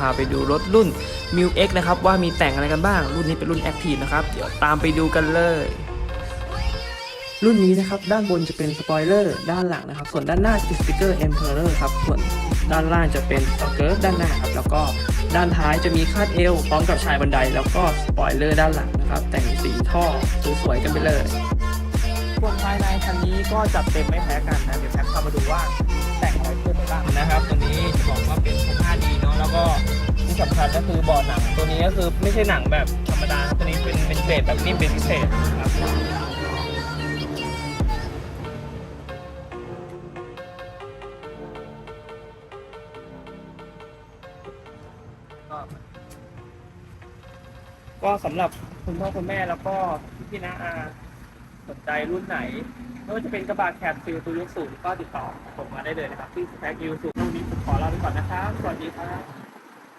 พาไปดูรถรุ่น m i l X นะครับว่ามีแต่งอะไรกันบ้าง รุ่นนี้เป็นรุ่น Active นะครับ เดี๋ยวตามไปดูกันเลย รุ่นนี้นะครับด้านบนจะเป็นสปอยเลอร์ด้านหลังนะครับ ส่วนด้านหน้าจะสติกเกอร์ Emperor ครับ ส่วนด้านล่างจะเป็นสเกิร์ตด้านหน้าครับ แล้วก็ด้านท้ายจะมีคาดเอวพร้อมกับชายบันได แล้วก็สปอยเลอร์ด้านหลังนะครับ แต่งสีท่อสวยๆกันไปเลยส่วนภายในคันนี้ก็จัดเต็มไม่แพ้กันนะ เดี๋ยวแท็บพามาดูว่าแต่งอะไร สำคัญก็คือเบาะหนังตัวนี้ก็คือไม่ใช่หนังแบบธรรมดาครับตัวนี้เป็นเป็นเกรดแบบนิ่มเป็นพิเศษนะครับก็สำหรับคุณพ่อคุณแม่แล้วก็พี่นาอาสนใจรุ่นไหนไม่ว่าจะเป็นกระบะแคบฟิลตัวยุคสูงก็ติดต่อผมมาได้เลยนะครับที่สแต็กยูสูรุ่นนี้ผมขอลาไปก่อนนะครับ สวัสดีครับ